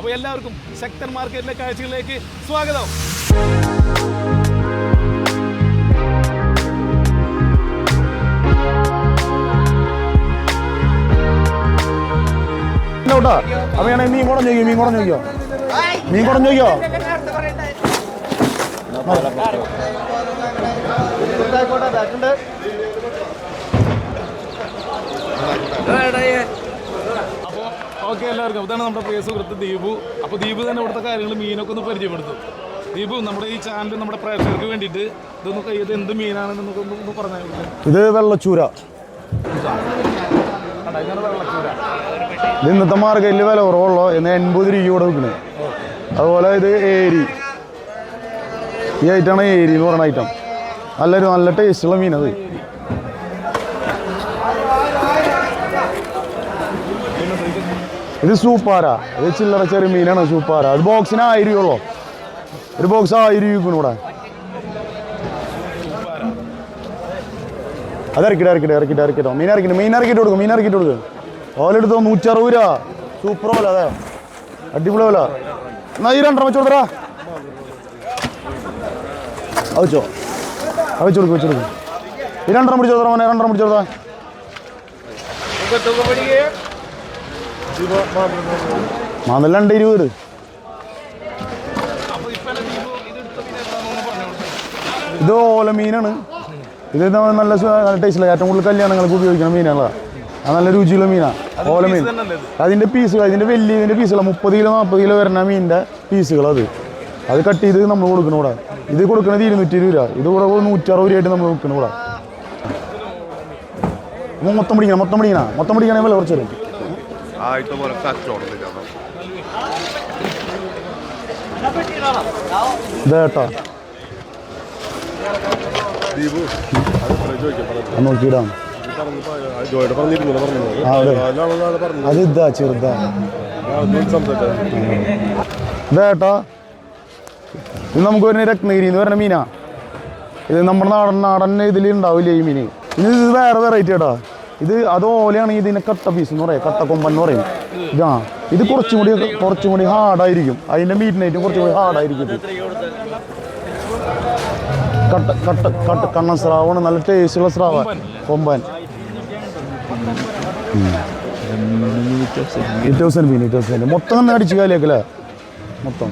അപ്പോൾ എല്ലാവർക്കും ശക്തൻ മാർക്കറ്റിലെ കാഴ്ചകളിലേക്ക് സ്വാഗതം. കേട്ടോ അപ്പൊ ഞാൻ മീൻ കുടം ചോദിക്കോ മീൻ കുടം ചോദിക്കോ മീൻ കുടം ചോദിക്കോ അപ്പോൾ ഓക്കെ എല്ലാവർക്കും. ഇതാണ് നമ്മുടെ പ്രിയ സുഹൃത്ത് ദീപു. അപ്പോൾ ദീപു തന്നെ ഇവിടുത്തെ കാര്യങ്ങൾ മീനൊക്കെ ഒന്ന് പരിചയപ്പെടുത്തും. ദീപു നമ്മുടെ ഈ ചാനൽ നമ്മുടെ പ്രേക്ഷകർക്ക് വേണ്ടിയിട്ട് ഇതൊന്ന് ഇത് എന്ത് മീനാണെന്ന് നമുക്ക് ഒന്ന് പറഞ്ഞാൽ ഇത് വെള്ളച്ചൂര. ഇത് ഇന്നത്തെ മാർക്കറ്റിൽ വില കുറവുള്ളൂ ഇന്ന് എൺപത് രൂപ കൂടെ വിൽക്കുന്നത് അതുപോലെ ഇത് ഏരി. ഈ ഐറ്റാണ് ഏരി എന്ന് പറയുന്ന ഐറ്റം നല്ലൊരു നല്ല ടേസ്റ്റുള്ള മീനത്. ഇത് സൂപ്പാര. ഇത് ചില്ലറ ചെറിയ മീനാണ് സൂപ്പാര. അത് ബോക്സിന് ആയിരം ഒരു ബോക്സ് ആയിരം ഇവിടെ. അത് ഇറക്കിട്ട് ഇറക്കിട്ട് ഇറക്കിട്ട് ഇറക്കിട്ടോ മീൻ ഇറക്കിട്ട് മീൻ ഇറക്കിട്ട് കൊടുക്കും മീൻ ഇറക്കിട്ട് കൊടുക്കും. ഓലെടുത്തോ നൂറ്ററുപത് രൂപ. സൂപ്പർ പോലെ അതെ. അടിപൊളി പോലെ എന്നാ ഈ രണ്ടെണ്ണം വെച്ചു കൊടുത്തരാ വെച്ചോ. വെച്ച് കൊടുക്കും വെച്ചു കൊടുക്കും. ഈ രണ്ടെണ്ണം പിടിച്ചോ മോനെ രണ്ടെണ്ണം പിടിച്ചു രണ്ട് ഇരുപത്. ഇത് ഓല മീനാണ്. ഇത് നല്ല നല്ല ടേസ്റ്റില്ല ഏറ്റവും കൂടുതൽ കല്യാണങ്ങൾക്ക് ഉപയോഗിക്കുന്ന മീനുകളാണ് അത് നല്ല രുചിയുള്ള മീനാണ് ഓല മീൻ. അതിന്റെ പീസുകൾ അതിന്റെ വലിയ ഇതിന്റെ പീസുകളാണ് മുപ്പത് കിലോ നാൽപ്പത് കിലോ വരുന്ന മീനിന്റെ പീസുകൾ അത്. അത് കട്ട് ചെയ്ത് നമ്മൾ കൊടുക്കണം ഇവിടെ. ഇത് കൊടുക്കുന്നത് ഇരുന്നൂറ്റി ഇരുപത് രൂപ. ഇത് കൂടെ നൂറ്ററുപത് രൂപയായിട്ട് നമ്മൾ കൊടുക്കണം ഇവിടെ. മൊത്തം പിടിക്കണം മൊത്തം പിടിക്കണം. മൊത്തം പിടിക്കണേ വില കുറച്ച് തരും ആയിട്ട് പോലെ കച്ചവടം ഇല്ല ഇതേട്ടാ ദീപു അത് ചോദിക്കാം അത് നോക്കിയിടാം ജോയുടെ. നാളെ പറഞ്ഞു അത് ഇതാ ചെറുതാ ഇതേട്ടാ ഇത് നമുക്ക് വരുന്ന രത്നഗിരി എന്ന് പറഞ്ഞ മീനാ. ഇത് നമ്മുടെ നാടൻ നാടൻ ഇതിൽ ഉണ്ടാവില്ലേ ഈ മീന് ഇത് വേറെ വെറൈറ്റി കേട്ടാ ഇത് അത് ഓലയാണെങ്കിൽ ഇതിനെ കട്ട പീസ് എന്ന് പറയാം കട്ട കൊമ്പൻ എന്ന് പറയും. ഇതാ ഇത് കുറച്ചും കൂടി കുറച്ചും കൂടി ഹാർഡായിരിക്കും അതിന്റെ മീറ്റിനായിട്ടും കുറച്ചും കൂടി ഹാർഡായിരിക്കും ഇത്. കട്ട കട്ട കട്ട കണ്ണൻ സ്രാവാണ് നല്ല ടേസ്റ്റുള്ള സ്രാവ. കൊമ്പൻ. ഇറ്റോസൻ മീൻ ഇറ്റോസൻ മൊത്തം തന്നെ അടിച്ച് കാലിയാക്കല്ലേ? മൊത്തം.